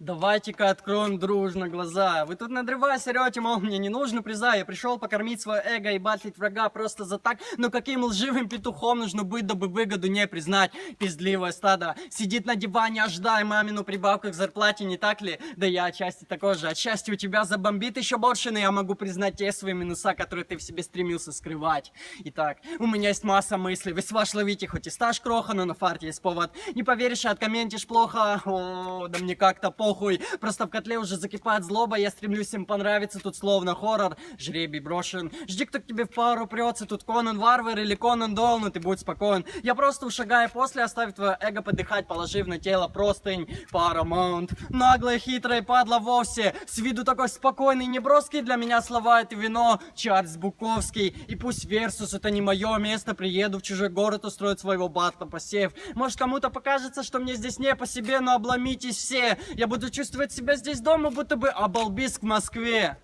Давайте-ка откроем дружно глаза. Вы тут надрываясь орете, мол, мне не нужно приза. Я пришел покормить свое эго и батлить врага просто за так. Но каким лживым петухом нужно быть, дабы выгоду не признать? Пиздливое стадо сидит на диване, ожидая мамину прибавку к зарплате, не так ли? Да я отчасти такой же. Отчасти у тебя забомбит еще больше, но я могу признать те свои минуса, которые ты в себе стремился скрывать. Итак, у меня есть масса мыслей. Вы сваш ловите, хоть и стаж кроха, но на фарте есть повод. Не поверишь, откомментишь плохо. О, да мне как-то похуй. Просто в котле уже закипает злоба, я стремлюсь им понравиться, тут словно хоррор. Жребий брошен. Жди, кто к тебе в пару прется, тут Конан Варвар или Конан Дол, но ты будь спокоен. Я просто ушагаю после, оставив твое эго подыхать, положив на тело простынь. Paramount. Наглая, хитрая падла вовсе. С виду такой спокойный, неброский для меня слова это вино. Чарльз Буковский. И пусть Версус это не мое место, приеду в чужой город устроить своего батла посев. Может кому-то покажется, что мне здесь не по себе, но обломитесь все. Я буду чувствовать себя здесь дома, будто бы Обалбиск в Москве.